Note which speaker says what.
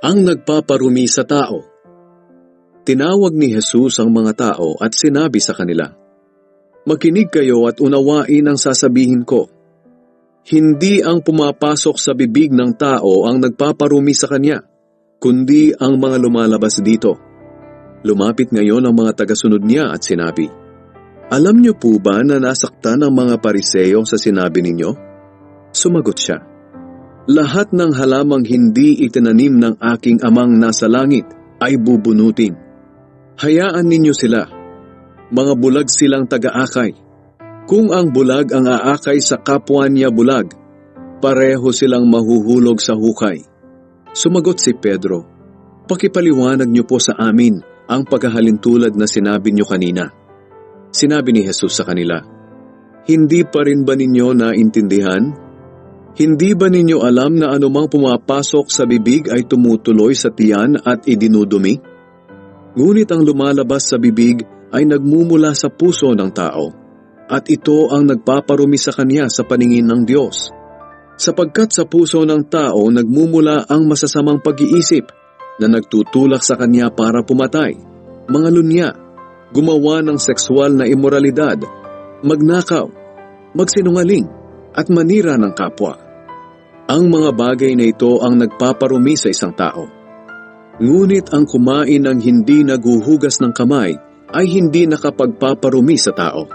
Speaker 1: Ang nagpaparumi sa tao. Tinawag ni Jesus ang mga tao at sinabi sa kanila, Makinig kayo at unawain ang sasabihin ko. Hindi ang pumapasok sa bibig ng tao ang nagpaparumi sa kanya, kundi ang mga lumalabas dito. Lumapit ngayon ang mga tagasunod niya at sinabi, Alam niyo po ba na nasaktan ang mga pariseyo sa sinabi ninyo? Sumagot siya, Lahat ng halamang hindi itinanim ng aking amang nasa langit ay bubunutin. Hayaan ninyo sila. Mga bulag silang taga-akay. Kung ang bulag ang aakay sa kapwa niya bulag, pareho silang mahuhulog sa hukay. Sumagot si Pedro, Pakipaliwanag niyo po sa amin ang paghahalintulad na sinabi niyo kanina. Sinabi ni Jesus sa kanila, Hindi pa rin ba ninyo naintindihan? Hindi ba ninyo alam na anumang pumapasok sa bibig ay tumutuloy sa tiyan at idinudumi? Ngunit ang lumalabas sa bibig ay nagmumula sa puso ng tao, at ito ang nagpaparumi sa kanya sa paningin ng Diyos. Sapagkat sa puso ng tao nagmumula ang masasamang pag-iisip na nagtutulak sa kanya para pumatay, mga lunya, gumawa ng sexual na imoralidad, magnakaw, magsinungaling, at manira ng kapwa. Ang mga bagay na ito ang nagpaparumi sa isang tao. Ngunit ang kumain ng hindi naguhugas ng kamay ay hindi nakapagpaparumi sa tao.